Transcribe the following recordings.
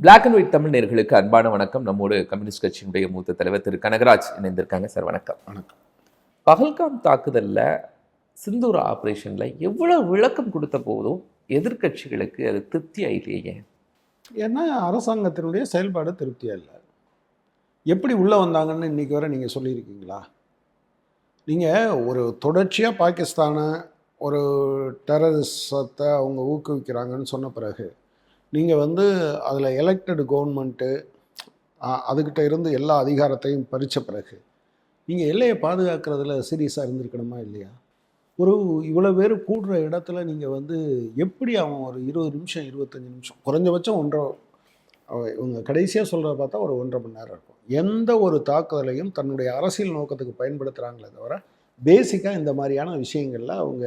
Black and white Tamil நேர்களுக்கு அன்பான வணக்கம். நம்மோடு கம்யூனிஸ்ட் கட்சியினுடைய மூத்த தலைவர் திரு கனகராஜ் இணைந்திருக்காங்க. சார் வணக்கம். வணக்கம். பகல்காம் தாக்குதல்ல சிந்தூர் ஆபரேஷன்ல எவ்வளவு விளக்கம் கொடுத்த போதும் எதிர்க்கட்சிகளுக்கு அது திருப்தி ஆயிலேயே ஏன்னா அரசாங்கத்தினுடைய செயல்பாடு திருப்தியாக இல்லை எப்படி உள்ளே வந்தாங்கன்னு இன்றைக்கி வரை நீங்கள் சொல்லியிருக்கீங்களா? நீங்கள் ஒரு தொடர்ச்சியாக பாகிஸ்தானை ஒரு டெரரிசத்தை அவங்க ஊக்குவிக்கிறாங்கன்னு சொன்ன பிறகு நீங்கள் வந்து அதில் எலெக்டட் கவர்மெண்ட்டு அதுக்கிட்ட இருந்து எல்லா அதிகாரத்தையும் பறித்த பிறகு நீங்கள் எல்லையை பாதுகாக்கிறதுல சீரியஸாக இருந்திருக்கணுமா இல்லையா? ஒரு இவ்வளோ பேர் கூடுற இடத்துல நீங்கள் வந்து எப்படி அவன் ஒரு இருபது நிமிஷம் இருபத்தஞ்சி நிமிஷம் குறைஞ்சபட்சம் ஒன்றரை இவங்க கடைசியாக சொல்கிறத பார்த்தா ஒரு ஒன்றரை மணி நேரம் இருக்கும். எந்த ஒரு தாக்குதலையும் தன்னுடைய அரசியல் நோக்கத்துக்கு பயன்படுத்துகிறாங்களே தவிர பேசிக்காக இந்த மாதிரியான விஷயங்களில் அவங்க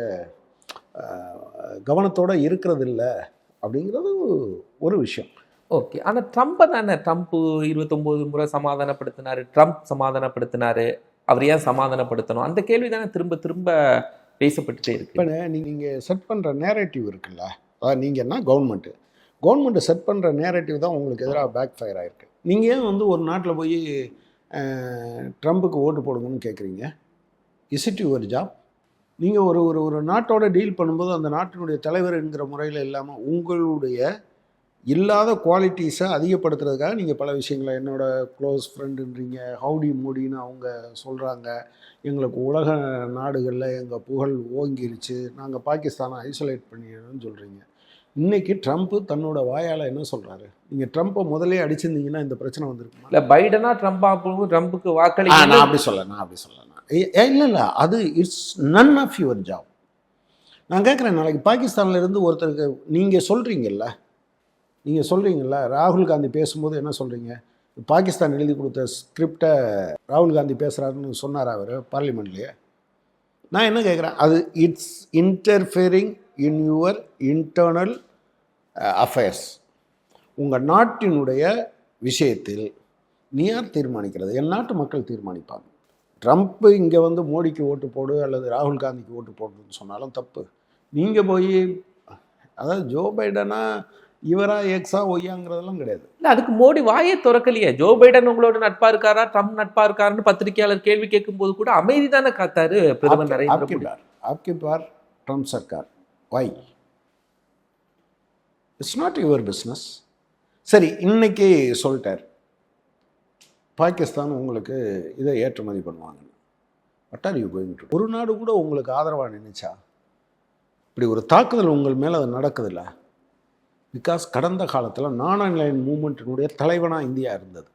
கவனத்தோடு இருக்கிறதில்ல. அப்படிங்கிறது ஒரு விஷயம். ஓகே. ஆனா ட்ரம்ப்பை தானே? ட்ரம்ப் இருபத்தொன்பது முறை சமாதானப்படுத்தினாரு. ட்ரம்ப் சமாதானப்படுத்தினாரு. அவர் ஏன் சமாதானப்படுத்தணும்? அந்த கேள்வி தானே திரும்ப திரும்ப பேசப்பட்டுட்டே இருக்கு. இப்போ நீங்கள் செட் பண்ணுற நேரேட்டிவ் இருக்குல்ல? அதாவது நீங்கள் என்ன? கவர்மெண்ட்டு கவர்மெண்ட்டு செட் பண்ணுற நேரேட்டிவ் தான் உங்களுக்கு எதிராக பேக் ஃபயர் ஆயிருக்கு. நீங்கள் ஏன் வந்து ஒரு நாட்டில் போய் அஹ், ட்ரம்புக்கு ஓட்டு போடுங்கன்னு கேட்குறீங்க இஸ் இட் யுவர் ஜாப் நீங்கள் ஒரு ஒரு ஒரு நாட்டோட டீல் பண்ணும்போது அந்த நாட்டினுடைய தலைவர் என்கிற முறையில் இல்லாமல் உங்களுடைய இல்லாத குவாலிட்டிஸை அதிகப்படுத்துறதுக்காக நீங்கள் பல விஷயங்களை என்னோட க்ளோஸ் ஃப்ரெண்டுன்றீங்க ஹவுடி மோடின்னு அவங்க சொல்கிறாங்க எங்களுக்கு உலக நாடுகளில் எங்கள் புகழ் ஓங்கிருச்சு. நாங்கள் பாகிஸ்தானை ஐசோலேட் பண்ணிடுறோம்னு சொல்கிறீங்க இன்னைக்கு ட்ரம்ப் தன்னோட வாயால் என்ன சொல்கிறாரு நீங்கள் ட்ரம்ப்பை முதலே அடிச்சிருந்தீங்கன்னா இந்த பிரச்சனை வந்திருக்குமா? இல்ல பைடனா ட்ரம்பா ஆ, வாக்களிக்க நான் அப்படி சொல்ல நான் அப்படி சொல்ல இல்லை இல்லை. அது it's none of your job நான் கேட்குறேன் நாளைக்கு பாகிஸ்தானில் இருந்து ஒருத்தருக்கு நீங்கள் சொல்கிறீங்கல்ல நீங்கள் சொல்கிறீங்கல்ல ராகுல் காந்தி பேசும்போது என்ன சொல்கிறீங்க பாகிஸ்தான் எழுதி கொடுத்த ஸ்கிரிப்டை ராகுல் காந்தி பேசுகிறாருன்னு சொன்னார் அவர் பார்லிமெண்ட்லேயே? நான் என்ன கேட்குறேன்? அது it's interfering in your internal affairs உங்கள் நாட்டினுடைய விஷயத்தில் நீ யார் தீர்மானிக்கிறது? என் நாட்டு மக்கள் தீர்மானிப்பாங்க. ட்ரம்ப்பு இங்கே வந்து மோடிக்கு ஓட்டு போடு அல்லது ராகுல் காந்திக்கு ஓட்டு போடுன்னு சொன்னாலும் தப்பு. நீங்கள் போய் அதாவது ஜோ பைடனா இவரா எக்ஸா ஒய்யாங்கிறதெல்லாம் கிடையாது. இல்லை அதுக்கு மோடி வாயே திறக்கலையே. ஜோ பைடன் உங்களோட நட்பா இருக்காரா ட்ரம்ப் நட்பா இருக்காருன்னு பத்திரிகையாளர் கேள்வி கேட்கும்போது கூட அமைதி தானே காத்தாரு பிரதமர் நரேந்திர மோடி. ஆப்கிபார் Trump Sarkar. Why it's not your business சரி இன்னைக்கு சொல்லிட்டார். பாகிஸ்தான் உங்களுக்கு இதை ஏற்றுமதி பண்ணுவாங்க. What are you going to ஒரு நாடு கூட உங்களுக்கு ஆதரவாக நினைச்சா இப்படி ஒரு தாக்குதல் உங்கள் மேலே அது நடக்குதுல்ல? பிகாஸ் கடந்த காலத்தில் நான் ஆன்லைன் மூமெண்ட்டினுடைய தலைவனாக இந்தியா இருந்தது.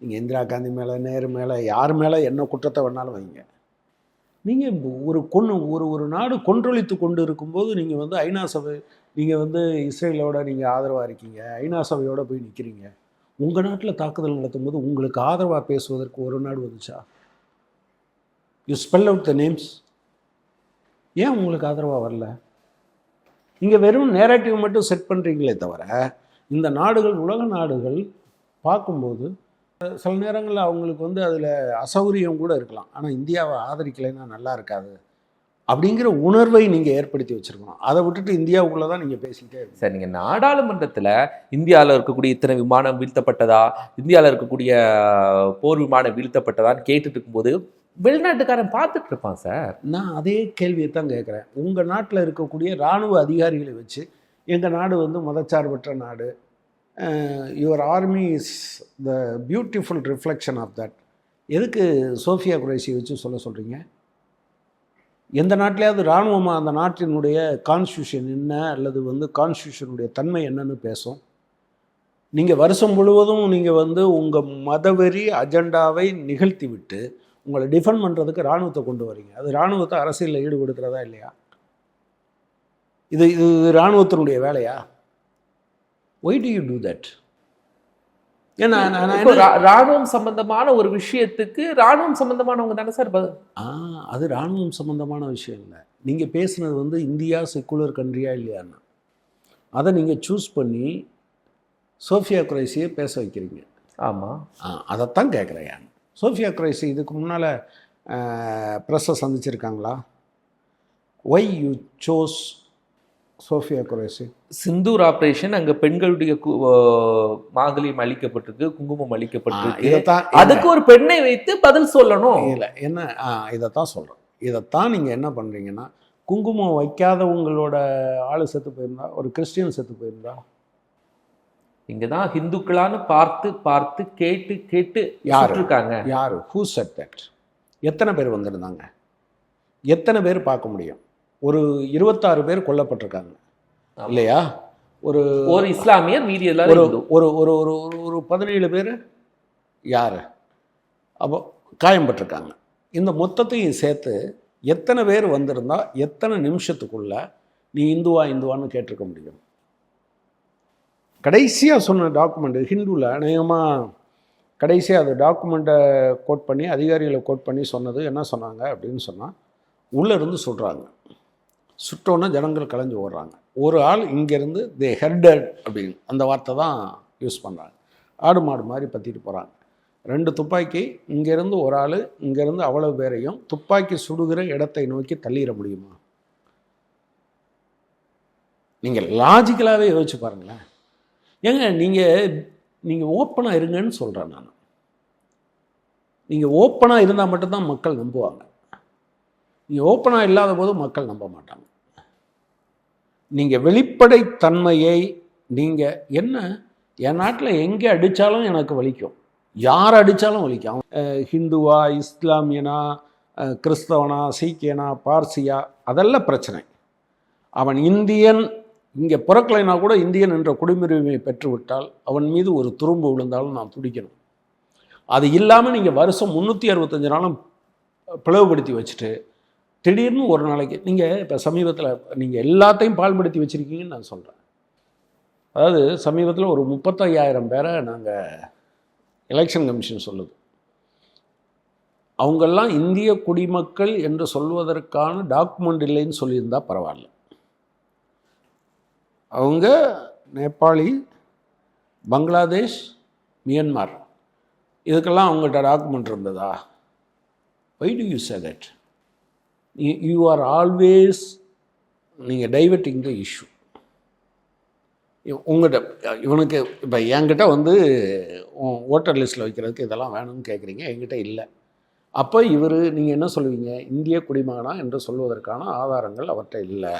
நீங்கள் இந்திரா காந்தி மேலே நேரு மேலே யார் மேலே என்ன குற்றத்தை வேணாலும் வைங்க. நீங்கள் ஒரு கொன்று ஒரு ஒரு நாடு கொன்றொழித்து கொண்டு இருக்கும்போது நீங்கள் வந்து ஐநா சபை நீங்கள் வந்து இஸ்ரேலோட நீங்கள் ஆதரவாக இருக்கீங்க ஐநா சபையோடு போய் நிற்கிறீங்க உங்கள் நாட்டில் தாக்குதல் நடத்தும் போது உங்களுக்கு ஆதரவாக பேசுவதற்கு ஒரு நாடு வந்துச்சா? You spell out the names ஏன் உங்களுக்கு ஆதரவாக வரல? நீங்கள் வெறும் நேரட்டிவ் மட்டும் செட் பண்ணுறீங்களே தவிர இந்த நாடுகள் உலக நாடுகள் பார்க்கும்போது சில நேரங்களில் அவங்களுக்கு வந்து அதில் அசௌகரியம் கூட இருக்கலாம். ஆனால் இந்தியாவை ஆதரிக்கலைன்னா நல்லா இருக்காது. அப்படிங்கிற உணர்வை நீங்கள் ஏற்படுத்தி வச்சுருக்கணும். அதை விட்டுட்டு இந்தியாவுக்குள்ளே தான் நீங்கள் பேசிக்கிட்டே இருக்கீங்க சார் நீங்க நாடாளுமன்றத்துல இந்தியால இருக்கக்கூடிய இத்தனை விமானம் வீழ்த்தப்பட்டதா? இந்தியால இருக்கக்கூடிய போர் விமானம் வீழ்த்தப்பட்டதான்னு கேட்டுட்டு இருக்கும்போது வெளிநாட்டுக்காரன் பார்த்துட்டு இருப்பான் சார். நான் அதே கேள்வியை தான் கேட்குறேன். உங்கள் நாட்டில் இருக்கக்கூடிய இராணுவ அதிகாரிகளை வச்சு எங்கள் நாடு வந்து மதச்சார்பற்ற நாடு your army is the beautiful reflection of that எதுக்கு சோஃபியா குரேஷியை வச்சு சொல்ல சொல்கிறீங்க எந்த நாட்டிலேயாவது இராணுவமாக அந்த நாட்டினுடைய கான்ஸ்டியூஷன் என்ன அல்லது வந்து கான்ஸ்டியூஷனுடைய தன்மை என்னன்னு பேசும். நீங்கள் வருஷம் முழுவதும் நீங்கள் வந்து உங்கள் மதவெறி அஜெண்டாவை நிகழ்த்தி விட்டு உங்களை டிஃபெண்ட் பண்ணுறதுக்கு இராணுவத்தை கொண்டு வரீங்க. அது இராணுவத்தை அரசியலில் ஈடுபடுத்துகிறதா இல்லையா? இது இது இராணுவத்தினுடைய வேலையா? Why do you do that ஏன்னா ராணுவம் சம்பந்தமான ஒரு விஷயத்துக்கு ராணுவம் சம்பந்தமானவங்க தானே சார் பதில்? ஆ அது இராணுவம் சம்பந்தமான விஷயம் இல்லை. நீங்கள் பேசுனது வந்து இந்தியா செக்குலர் கண்ட்ரியா இல்லையான்னு. அதை நீங்கள் சூஸ் பண்ணி சோஃபியா குரைசியை பேச வைக்கிறீங்க. ஆமா. ஆ அதைத்தான் கேட்குறேன் சோஃபியா குரைசி இதுக்கு முன்னால் ப்ரெஸ்ஸை சந்திச்சிருக்காங்களா? Why you chose Sophia Qureshi Sindoor operation அங்க பெண்களுடைய மாங்கல்யம் அளிக்கப்பட்டிருக்கு குங்குமம் அளிக்கப்பட்டிருக்கு இதைத்தான் அதுக்கு ஒரு பெண்ணை வைத்து பதில் சொல்லணும். இல்லை என்ன? ஆ இதைத்தான் சொல்கிறேன் இதைத்தான் நீங்கள் என்ன பண்ணுறீங்கன்னா குங்குமம் வைக்காதவங்களோட ஆள் செத்து போயிருந்தா ஒரு கிறிஸ்டியன் செத்து போயிருந்தா? இங்கதான் ஹிந்துக்களான்னு பார்த்து பார்த்து கேட்டு கேட்டு யாரு? இருக்காங்க யார்? ஹூ செட் தட் எத்தனை பேர் வந்திருந்தாங்க? எத்தனை பேர் பார்க்க முடியும்? ஒரு இருபத்தாறு பேர் கொல்லப்பட்டிருக்காங்க. இல்லையா? ஒரு ஒரு இஸ்லாமியர் மீதி ஒரு. ஒரு ஒரு ஒரு ஒரு பதினேழு பேர் யார்? அப்போ காயம்பட்டிருக்காங்க. இந்த மொத்தத்தையும் சேர்த்து எத்தனை பேர் வந்திருந்தா எத்தனை நிமிஷத்துக்குள்ள நீ இந்துவா இந்துவான்னு கேட்டிருக்க முடியும்? கடைசியாக சொன்ன டாக்குமெண்ட் ஹிந்துவில் அநேகமாக கடைசியாக அது டாக்குமெண்ட்டை கோட் பண்ணி அதிகாரிகளை கோட் பண்ணி சொன்னது என்ன சொன்னாங்க அப்படின்னு சொன்னால் உள்ளே இருந்து சொல்கிறாங்க சுட்டோன்னா ஜனங்கள் கலைஞ்சு ஓடுறாங்க. ஒரு ஆள் இங்கேருந்து தே ஹெர்டட் அப்படின்னு அந்த வார்த்தை தான் யூஸ் பண்ணுறாங்க ஆடு மாடு மாதிரி பற்றிட்டு போகிறாங்க ரெண்டு துப்பாக்கி இங்கேருந்து ஒரு ஆள் இங்கேருந்து அவ்வளோ பேரையும் துப்பாக்கி சுடுகிற இடத்தை நோக்கி தள்ளிட முடியுமா? நீங்கள் லாஜிக்கலாகவே யோசிச்சு பாருங்களேன். ஏங்க நீங்கள் நீங்கள் ஓப்பனாக இருங்கன்னு சொல்கிறேன் நான். நீங்கள் ஓப்பனாக இருந்தால் மட்டும்தான் மக்கள் நம்புவாங்க. நீங்கள் ஓப்பனாக இல்லாத போது மக்கள் நம்ப மாட்டாங்க. நீங்கள் வெளிப்படைத்தன்மையை நீங்கள் என்ன என் நாட்டில் எங்கே அடித்தாலும் எனக்கு வலிக்கும். யார் அடித்தாலும் வலிக்கும். ஹிந்துவா இஸ்லாமியனா கிறிஸ்தவனா சீக்கியனா பார்சியா அதெல்லாம் பிரச்சனை. அவன் இந்தியன் இங்கே பிறக்கலைனா கூட இந்தியன் என்ற குடிமுரிமையை பெற்றுவிட்டால் அவன் மீது ஒரு துரும்பு விழுந்தாலும் நான் துடிக்கணும். அது இல்லாமல் நீங்கள் வருஷம் முந்நூற்றி அறுபத்தஞ்சு நாளும் பிளவுபடுத்தி வச்சுட்டு திடீர்னு ஒரு நாளைக்கு நீங்கள் இப்போ சமீபத்தில் நீங்கள் எல்லாத்தையும் பால்படுத்தி வச்சுருக்கீங்கன்னு நான் சொல்கிறேன் அதாவது சமீபத்தில் ஒரு முப்பத்தையாயிரம் பேரை நாங்கள் எலெக்ஷன் கமிஷன் சொல்லுது. அவங்கெல்லாம் இந்திய குடிமக்கள் என்று சொல்வதற்கான டாக்குமெண்ட் இல்லைன்னு சொல்லியிருந்தால் பரவாயில்ல. அவங்க நேபாளி பங்களாதேஷ் மியன்மார் இதுக்கெல்லாம் அவங்கள்ட்ட டாக்குமெண்ட் இருந்ததா? Why do you say that you are always நீங்கள் டைவர்ட்டிங் த இஷ்யூ உங்கள்கிட்ட இவனுக்கு இப்போ என்கிட்ட வந்து ஓட்டர் லிஸ்ட்டில் வைக்கிறதுக்கு இதெல்லாம் வேணும்னு கேட்குறீங்க என்கிட்ட இல்லை. அப்போ இவர் நீங்கள் என்ன சொல்லுவீங்க? இந்திய குடிமகனா என்று சொல்வதற்கான ஆதாரங்கள் அவர்கிட்ட இல்லை.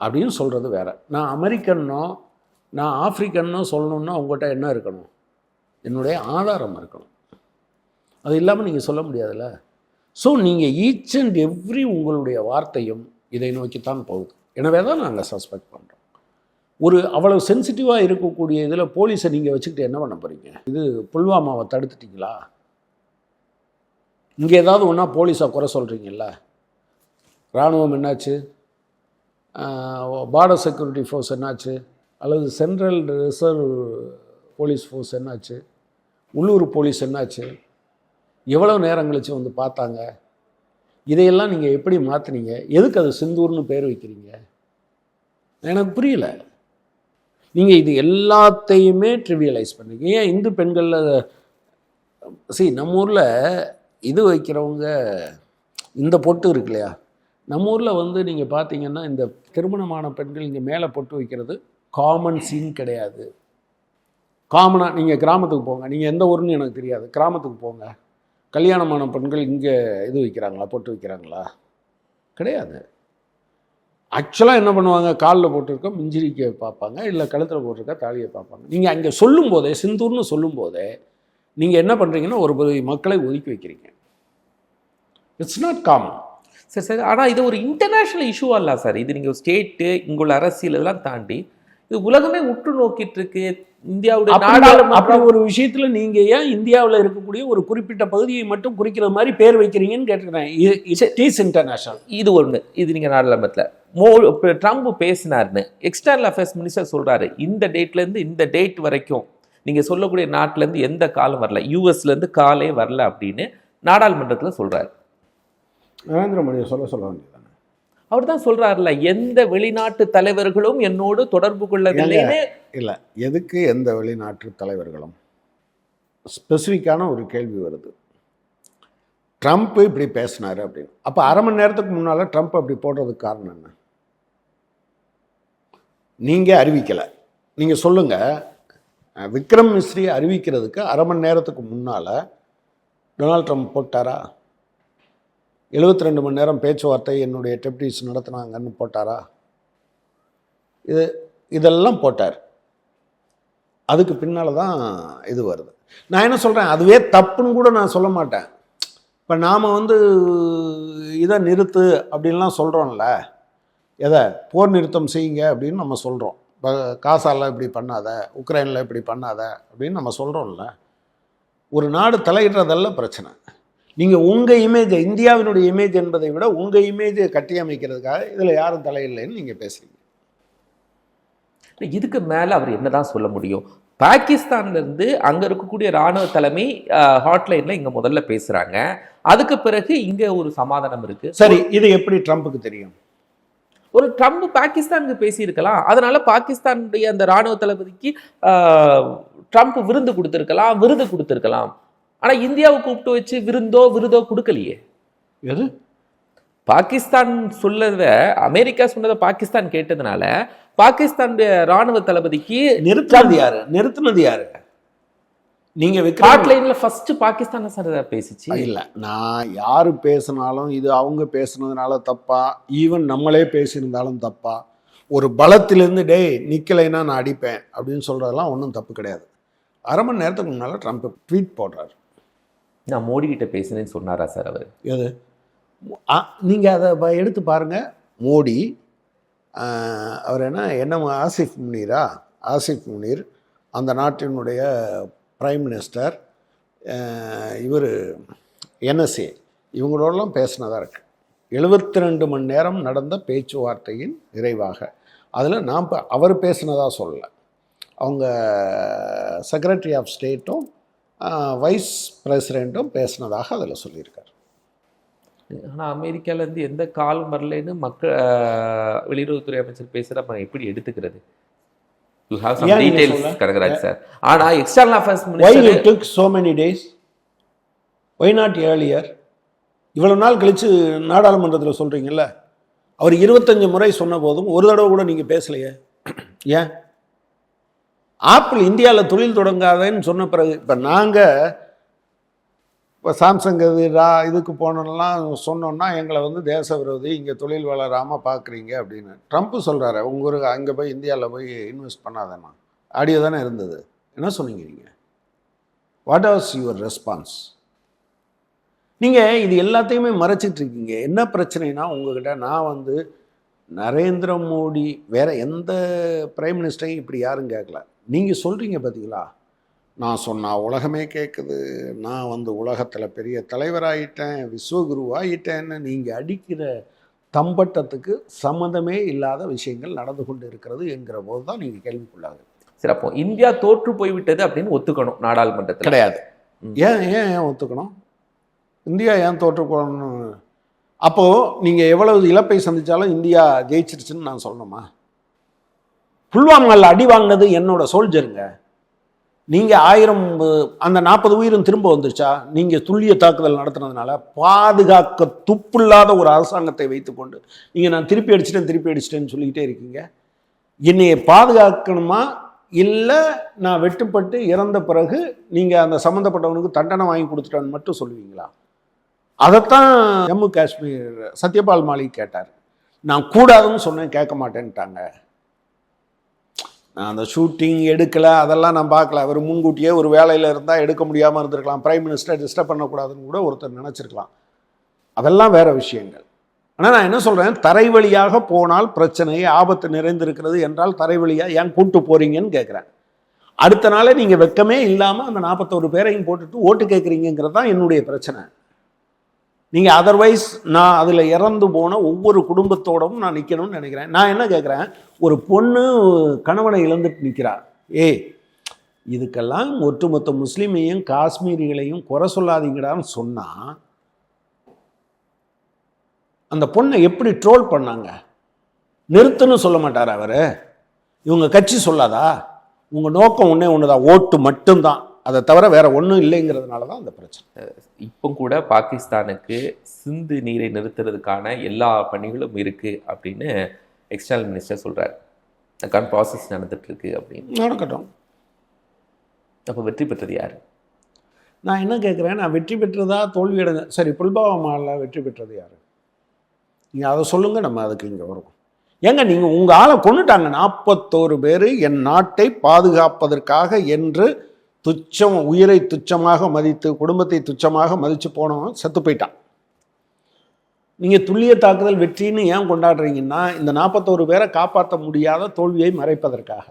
அப்படின்னு சொல்கிறது வேறு. நான் அமெரிக்கன்னோ நான் ஆப்பிரிக்கன்னோ சொல்லணுன்னா உங்கள்கிட்ட என்ன இருக்கணும்? என்னுடைய ஆதாரம் இருக்கணும். அது இல்லாமல் நீங்கள் சொல்ல முடியாதுல்ல? ஸோ நீங்கள் ஈச் அண்ட் எவ்ரி உங்களுடைய வார்த்தையும் இதை நோக்கித்தான் போகுது. எனவே தான் நாங்கள் சஸ்பெக்ட் பண்ணுறோம் ஒரு அவ்வளவு சென்சிட்டிவாக இருக்கக்கூடிய இதில் போலீஸை நீங்கள் வச்சுக்கிட்டு என்ன பண்ண போகிறீங்க இது புல்வாமாவை தடுத்துட்டிங்களா? இங்கே ஏதாவது ஒன்றா போலீஸை குறை சொல்கிறீங்கள இராணுவம் என்னாச்சு? பார்டர் செக்யூரிட்டி ஃபோர்ஸ் என்னாச்சு? அல்லது சென்ட்ரல் ரிசர்வ் போலீஸ் ஃபோர்ஸ் என்னாச்சு? உள்ளூர் போலீஸ் என்னாச்சு? எவ்வளோ நேரம் கழிச்சு வந்து பார்த்தாங்க? இதையெல்லாம் நீங்கள் எப்படி மாற்றுனீங்க எதுக்கு அது சிந்தூர்னு பேர் வைக்கிறீங்க? எனக்கு புரியல. நீங்கள் இது எல்லாத்தையுமே ட்ரிவியலைஸ் பண்ணீங்க. ஏன் இந்து பெண்களில் சரி நம்ம ஊரில் இது வைக்கிறவங்க இந்த பொட்டு இருக்கு இல்லையா? நம்ம ஊரில் வந்து நீங்கள் பார்த்தீங்கன்னா இந்த திருமணமான பெண்கள் இங்கே மேலே பொட்டு வைக்கிறது காமன் சீன் கிடையாது. காமனாக நீங்கள் கிராமத்துக்கு போங்க. நீங்கள் எந்த ஊருன்னு எனக்கு தெரியாது. கிராமத்துக்கு போங்க. கல்யாணமான பெண்கள் இங்கே இது வைக்கிறாங்களா போட்டு வைக்கிறாங்களா? கிடையாது. ஆக்சுவலாக என்ன பண்ணுவாங்க? காலில் போட்டிருக்க மிஞ்சிரிக்க பார்ப்பாங்க இல்லை கழுத்தில் போட்டிருக்க தாலியை பார்ப்பாங்க. நீங்கள் அங்கே சொல்லும் போதே சிந்தூர்னு சொல்லும்போதே நீங்கள் என்ன பண்ணுறீங்கன்னா ஒரு பகுதி மக்களை ஒதுக்கி வைக்கிறீங்க. இட்ஸ் நாட் காமன் சரி சரி. ஆனால் இது ஒரு இன்டர்நேஷ்னல் இஷ்யூவா இல்லை சார் இது நீங்கள் ஸ்டேட்டு இங்குள்ள அரசியல் இதெல்லாம் தாண்டி இது உலகமே உற்று நோக்கிட்டு இருக்கு இந்தியாவுடைய அப்படி ஒரு விஷயத்தில் நீங்கள் ஏன் இந்தியாவில் இருக்கக்கூடிய ஒரு குறிப்பிட்ட பகுதியை மட்டும் குறிக்கிற மாதிரி பேர் வைக்கிறீங்கன்னு கேட்டுக்கிறேன் இன்டர்நேஷனல் இது ஒன்று இது நீங்கள் நாடாளுமன்றத்தில். மோ இப்போ ட்ரம்ப் பேசினார்னு எக்ஸ்டர்னல் அஃபேர்ஸ் மினிஸ்டர் சொல்கிறாரு இந்த டேட்லேருந்து இந்த டேட் வரைக்கும் நீங்கள் சொல்லக்கூடிய நாட்டிலேருந்து எந்த காலம் வரல. யூஎஸ்லேருந்து காலே வரல அப்படின்னு நாடாளுமன்றத்தில் சொல்கிறாரு நரேந்திர மோடியை சொல்ல சொல்ல வேண்டியதானே அவர் தான் சொல்றாருல எந்த வெளிநாட்டு தலைவர்களும் என்னோடு தொடர்பு கொள்ளவில்லைன்னு இல்லை எதுக்கு எந்த வெளிநாட்டு தலைவர்களும்? ஸ்பெசிஃபிக்கான ஒரு கேள்வி வருது. ட்ரம்ப் இப்படி பேசினாரு அப்படின்னு. அப்போ அரை மணி நேரத்துக்கு முன்னால் ட்ரம்ப் அப்படி போடுறதுக்கு காரணம் என்ன? நீங்கள் அறிவிக்கலை. நீங்கள் சொல்லுங்கள் விக்ரம் மிஸ்ரி அறிவிக்கிறதுக்கு அரை மணி நேரத்துக்கு முன்னால் டொனால்ட் ட்ரம்ப் போட்டாரா? 72 ரெண்டு மணி நேரம் பேச்சுவார்த்தை என்னுடைய டெப்டிஸ் நடத்துனாங்கன்னு போட்டாரா? இது இதெல்லாம் போட்டார். அதுக்கு பின்னால் தான் இது வருது. நான் என்ன சொல்கிறேன் அதுவே தப்புன்னு கூட நான் சொல்ல மாட்டேன். இப்போ நாம் வந்து இதை நிறுத்து அப்படின்லாம் சொல்கிறோம்ல எதை? போர் நிறுத்தம் செய்யுங்க அப்படின்னு நம்ம சொல்கிறோம் இப்போ காசால இப்படி பண்ணாத உக்ரைனில் இப்படி பண்ணாத அப்படின்னு நம்ம சொல்கிறோம்ல ஒரு நாடு தலையிடுறதெல்லாம் பிரச்சனை. நீங்கள் உங்கள் இமேஜை இந்தியாவினுடைய இமேஜ் என்பதை விட உங்கள் இமேஜை கட்டியமைக்கிறதுக்காக இதில் யாரும் தலையிடலைன்னு நீங்கள் பேசுறீங்க. இதுக்கு மேல அவர் என்னதான் சொல்ல முடியும்? பாகிஸ்தான்ல இருந்து அங்க இருக்கக்கூடிய ராணுவ தலைமை ஹாட்லைன்ல இங்க முதல்ல பேசுறாங்க. அதுக்கு பிறகு இங்க ஒரு சமாதானம் இருக்கு. சரி இது எப்படி ட்ரம்ப்புக்கு தெரியும்? ஒரு ட்ரம்ப் பாகிஸ்தானுக்கு பேசியிருக்கலாம். அதனால பாகிஸ்தானுடைய அந்த ராணுவ தளபதிக்கு ட்ரம்ப் விருந்து கொடுத்திருக்கலாம் விருது கொடுத்திருக்கலாம். ஆனா இந்தியாவை கூப்பிட்டு வச்சு விருந்தோ விருதோ கொடுக்கலையே. எது? பாகிஸ்தான் சொல்லத அமெரிக்கா சொன்னதை பாகிஸ்தான் கேட்டதுனால பாகிஸ்தானுடைய ராணுவ தளபதிக்கு நிறுத்தினது யாரு? நிறுத்தினது யாரு? நீங்க ஹாட்லைன்ல ஃபர்ஸ்ட் பாகிஸ்தான் சார் பேசிச்சு. இல்ல நான் யாரு பேசினாலும் இது அவங்க பேசுனதுனால தப்பா ஈவன் நம்மளே பேசியிருந்தாலும் தப்பா. ஒரு பலத்திலிருந்து டேய் நிக்கலைன்னா நான் அடிப்பேன் அப்படின்னு சொல்றதெல்லாம் ஒன்றும் தப்பு கிடையாது. அரை மணி நேரத்துக்கு முன்னால ட்ரம்ப் ட்வீட் போடுறாரு. நான் மோடி கிட்ட பேசினேன்னு சொன்னாரா சார் அவர்? எது? ஆ, அதை எடுத்து பாருங்கள் மோடி அவர் என்ன என்ன ஆசிஃப் முனீரா? ஆசிஃப் முனீர் அந்த நாட்டினுடைய பிரைம் மினிஸ்டர் இவர் என்எஸ்ஏ இவங்களோடலாம் பேசினதாக இருக்குது எழுபத்தி ரெண்டு மணி நேரம் நடந்த பேச்சுவார்த்தையின் நிறைவாக அதில் நான் அவர் பேசினதாக சொல்லலை. அவங்க செக்ரட்டரி ஆஃப் ஸ்டேட்டும் வைஸ் பிரசிடெண்ட்டும் பேசினதாக அதில் சொல்லியிருக்காரு. ஆனா அமெரிக்கால இருந்து எந்த காலம் வரலைன்னு மக்கள் வெளியுறவுத்துறை அமைச்சர் பேசுற நம்ம எப்படி எடுத்துக்கிறது? யூ ஹாவ் சம் ஏன் நீங்க டீடைல்ஸ் சொல்ல? கனகராஜ் சார். ஆனா external affairs minister took so many days? Why not earlier? இவ்வளவு நாள் கழிச்சு நாடாளுமன்றத்தில் சொல்றீங்கல்ல? அவர் இருபத்தஞ்சு முறை சொன்ன போதும் ஒரு தடவை கூட நீங்க பேசலையே? ஏன்? ஆப்பிள் இந்தியாவில் தொழில் தொடங்காதேன்னு சொன்ன பிறகு இப்போ நாங்கள் இப்போ சாம்சங் இது ரா இதுக்கு போனோம்லாம் சொன்னோன்னா எங்களை வந்து தேச விரோதி இங்கே தொழில் வளராமல் பார்க்குறீங்க அப்படின்னு. ட்ரம்ப் சொல்கிறாரு உங்கள் ஊருக்கு அங்கே போய் இந்தியாவில் போய் இன்வெஸ்ட் பண்ணாதேண்ணா ஆடியோ தானே இருந்தது. என்ன சொன்னீங்க நீங்கள் வாட் ஆஸ் யுவர் ரெஸ்பான்ஸ் நீங்கள் இது எல்லாத்தையுமே மறைச்சிட்டு இருக்கீங்க. என்ன பிரச்சனைனா உங்ககிட்ட நான் வந்து நரேந்திர மோடி வேற எந்த பிரைம் மினிஸ்டரையும் இப்படி யாரும் கேட்கல நீங்கள் சொல்கிறீங்க பார்த்தீங்களா நான் சொன்னா உலகமே கேட்குது நான் வந்து உலகத்தில் பெரிய தலைவராயிட்டேன் விஸ்வகுரு ஆயிட்டேன்னு நீங்கள் அடிக்கிற தம்பட்டத்துக்கு சம்மந்தமே இல்லாத விஷயங்கள் நடந்து கொண்டு இருக்கிறது என்கிற போது தான் நீங்கள் கேள்விக்குள்ளாகுது. சரி அப்போ இந்தியா தோற்று போய்விட்டது அப்படின்னு ஒத்துக்கணும் நாடாளுமன்றத்தில். கிடையாது. ஏன் ஏன் ஏன் ஒத்துக்கணும்? இந்தியா ஏன் தோற்று போகணும் அப்போது நீங்கள் எவ்வளவு இழப்பை சந்திச்சாலும் இந்தியா ஜெயிச்சிருச்சுன்னு நான் சொல்லணுமா? புல்வாமாவில் அடி வாங்கினது என்னோட சோல்ஜருங்க. நீங்கள் ஆயிரம் அந்த நாற்பது உயிரும் திரும்ப வந்துருச்சா? நீங்கள் துல்லிய தாக்குதல் நடத்துனதுனால பாதுகாக்க துப்பில்லாத ஒரு அரசாங்கத்தை வைத்துக்கொண்டு நீங்கள் நான் திருப்பி அடிச்சிட்டேன் திருப்பி அடிச்சிட்டேன்னு சொல்லிக்கிட்டே இருக்கீங்க. என்னைய பாதுகாக்கணுமா? இல்லை நான் வெட்டுப்பட்டு இறந்த பிறகு நீங்கள் அந்த சம்மந்தப்பட்டவனுக்கு தண்டனை வாங்கி கொடுத்துட்டான்னு மட்டும் சொல்லுவீங்களா? அதைத்தான் ஜம்மு காஷ்மீர் சத்யபால் மாலிக் கேட்டார். நான் கூடாதுன்னு சொன்னேன் கேட்க மாட்டேன்ட்டாங்க. அந்த ஷூட்டிங் எடுக்கலை அதெல்லாம் நான் பார்க்கல. அவர் முன்கூட்டியே ஒரு வேலையில் இருந்தால் எடுக்க முடியாமல் இருந்திருக்கலாம். பிரைம் மினிஸ்டர் டிஸ்டர்ப் பண்ணக்கூடாதுன்னு கூட ஒருத்தர் நினச்சிருக்கலாம். அதெல்லாம் வேறு விஷயங்கள். ஆனால் நான் என்ன சொல்கிறேன் தரை வழியாக போனால் பிரச்சனை ஆபத்து நிறைந்திருக்கிறது என்றால் தரை வழியாக ஏன் கூட்டு போகிறீங்கன்னு கேட்குறேன் அடுத்த நாளே நீங்கள் வெக்கமே இல்லாமல் அந்த நாற்பத்தோரு பேரையும் போட்டுட்டு ஓட்டு கேட்குறீங்கிறது தான் என்னுடைய பிரச்சனை. நீங்கள் அதர்வைஸ் நான் அதில் இறந்து போன ஒவ்வொரு குடும்பத்தோடவும் நான் நிற்கணும்னு நினைக்கிறேன். நான் என்ன கேட்குறேன் ஒரு பொண்ணு கணவனை இழந்துட்டு நிற்கிறா ஏ இதுக்கெல்லாம் ஒட்டுமொத்த முஸ்லீமையும் காஷ்மீரிகளையும் குறை சொல்லாதீங்கடான்னு சொன்னால் அந்த பொண்ணை எப்படி ட்ரோல் பண்ணாங்க? நிறுத்துன்னு சொல்ல மாட்டார் அவர்? இவங்க கட்சி சொல்லாதா? உங்கள் நோக்கம் ஒன்றே ஒன்று தான் ஓட்டு மட்டும்தான். அதை தவிர வேற ஒன்றும் இல்லைங்கிறதுனால தான் அந்த பிரச்சனை. இப்போ கூட பாகிஸ்தானுக்கு சிந்து நீரை நிறுத்துறதுக்கான எல்லா பணிகளும் இருக்கு அப்படின்னு எக்ஸ்டர்னல் மினிஸ்டர் சொல்றாரு. அதுக்கான ப்ராசஸ் நடந்துட்டு இருக்கு அப்படின்னு. நடக்கட்டும். அப்போ வெற்றி பெற்றது யார்? நான் என்ன கேட்குறேன் நான் வெற்றி பெற்றதா தோல்வி அடைஞ்ச சரி புல்பாவமாவில் வெற்றி பெற்றது யார்? நீங்கள் அதை சொல்லுங்கள் நம்ம அதுக்கு இங்கே வருவோம். ஏங்க நீங்கள் உங்கள் ஆளை கொண்டுட்டாங்க நாற்பத்தோரு பேர் என் நாட்டை பாதுகாப்பதற்காக என்று துச்சம் உயிரை துச்சமாக மதித்து குடும்பத்தை துச்சமாக மதித்து போனவன் செத்து போயிட்டான். நீங்கள் துல்லிய தாக்குதல் வெற்றின்னு ஏன் கொண்டாடுறீங்கன்னா இந்த நாற்பத்தோரு பேரை காப்பாற்ற முடியாத தோல்வியை மறைப்பதற்காக.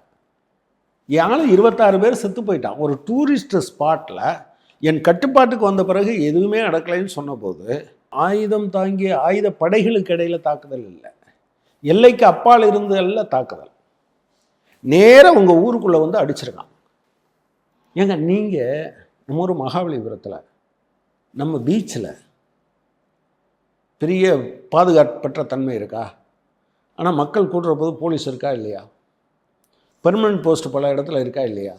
என் இருபத்தாறு பேர் செத்து போயிட்டான். ஒரு டூரிஸ்ட் ஸ்பாட்டில் என் கட்டுப்பாட்டுக்கு வந்த பிறகு எதுவுமே நடக்கலைன்னு சொன்னபோது ஆயுதம் தாங்கிய ஆயுத படைகளுக்கு இடையில் தாக்குதல் இல்லை. எல்லைக்கு அப்பால் இருந்து அல்ல தாக்குதல். நேராக உங்கள் ஊருக்குள்ளே வந்து அடிச்சிருக்கான். ஏங்க நீங்கள் நம்ம ஒரு மகாபலிபுரத்தில் நம்ம பீச்சில் பெரிய பாதுகாப்பற்ற தன்மை இருக்கா? ஆனால் மக்கள் கூட்டுற போது போலீஸ் இருக்கா இல்லையா? பெர்மனன்ட் போஸ்ட் பல இடத்துல இருக்கா இல்லையா?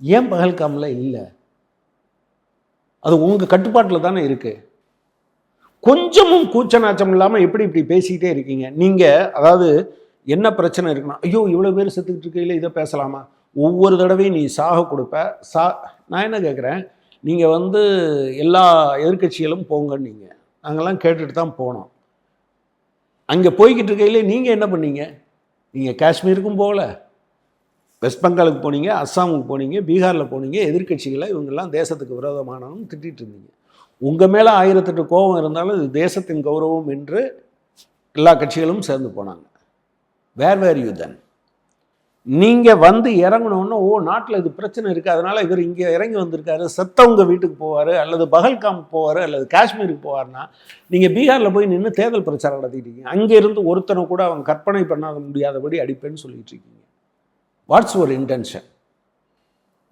ஏன் பகல்காமில் இல்லை? அது உங்கள் கட்டுப்பாட்டில் தானே இருக்குது கொஞ்சமும் கூச்ச நாச்சம் இல்லாமல் எப்படி இப்படி பேசிக்கிட்டே இருக்கீங்க? நீங்கள் அதாவது என்ன பிரச்சனை இருக்குன்னா ஐயோ இவ்வளோ பேர் செத்துக்கிட்டு இருக்கையில் இதை பேசலாமா? ஒவ்வொரு தடவையும் நீ சாக கொடுப்ப. சா நான் என்ன கேட்குறேன் நீங்கள் வந்து எல்லா எதிர்க்கட்சிகளும் போங்கன்னு நீங்கள் நாங்கள்லாம் கேட்டுட்டு தான் போனோம். அங்கே போய்கிட்டு இருக்கையிலே நீங்கள் என்ன பண்ணீங்க? நீங்கள் காஷ்மீருக்கும் போகல. வெஸ்ட் பெங்காலுக்கு போனீங்க அஸ்ஸாமுக்கு போனீங்க பீகாரில் போனீங்க எதிர்க்கட்சிகளை இவங்கெல்லாம் தேசத்துக்கு விரோதமானவங்க திட்டிகிட்டு இருந்தீங்க. உங்கள் மேலே ஆயிரத்தெட்டு கோபம் இருந்தாலும் இது தேசத்தின் கௌரவம் என்று எல்லா கட்சிகளும் சேர்ந்து போனாங்க. வேர் வேர் யூ தென் நீங்கள் வந்து இறங்கணுன்னு ஓ நாட்டில் இது பிரச்சனை இருக்குது அதனால் இவர் இங்கே இறங்கி வந்திருக்காரு செத்தவங்க வீட்டுக்கு போவார் அல்லது பகல்காம் போவார் அல்லது காஷ்மீருக்கு போவார்னா நீங்கள் பீகாரில் போய் நின்று தேர்தல் பிரச்சாரம் நடத்திட்டு அங்கேருந்து அங்கே இருந்து ஒருத்தனை கூட அவன் கற்பனை பண்ணாத முடியாதபடி அடிப்பேன்னு சொல்லிட்டு இருக்கீங்க. வாட்ஸ் ஒரு இன்டென்ஷன்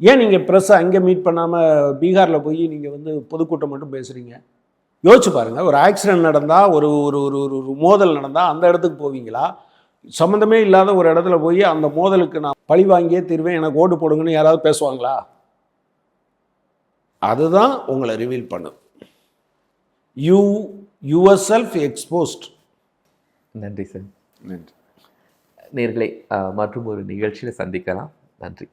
ஏன் நீங்கள் ப்ரெஸ்ஸை அங்கே மீட் பண்ணாமல் பீகாரில் போய் நீங்கள் வந்து பொதுக்கூட்டம் மட்டும் பேசுகிறீங்க யோசிச்சு பாருங்கள் ஒரு ஆக்சிடென்ட் நடந்தால் ஒரு ஒரு ஒரு ஒரு ஒரு மோதல் நடந்தால் அந்த இடத்துக்கு போவீங்களா? சம்மந்தமே இல்லாத ஒரு இடத்துல போய் அந்த மோதலுக்கு நான் பழி வாங்கியே தீர்வேன் எனக்கு ஓட்டு போடுங்கன்னு யாராவது பேசுவாங்களா? அதுதான் உங்களை ரிவீல் பண்ணும். யூ யுவர் செல்ஃப் எக்ஸ்போஸ்ட் நன்றி சார் நன்றி. நேர்களை மற்றும் ஒரு நிகழ்ச்சியில் சந்திக்கலாம். நன்றி.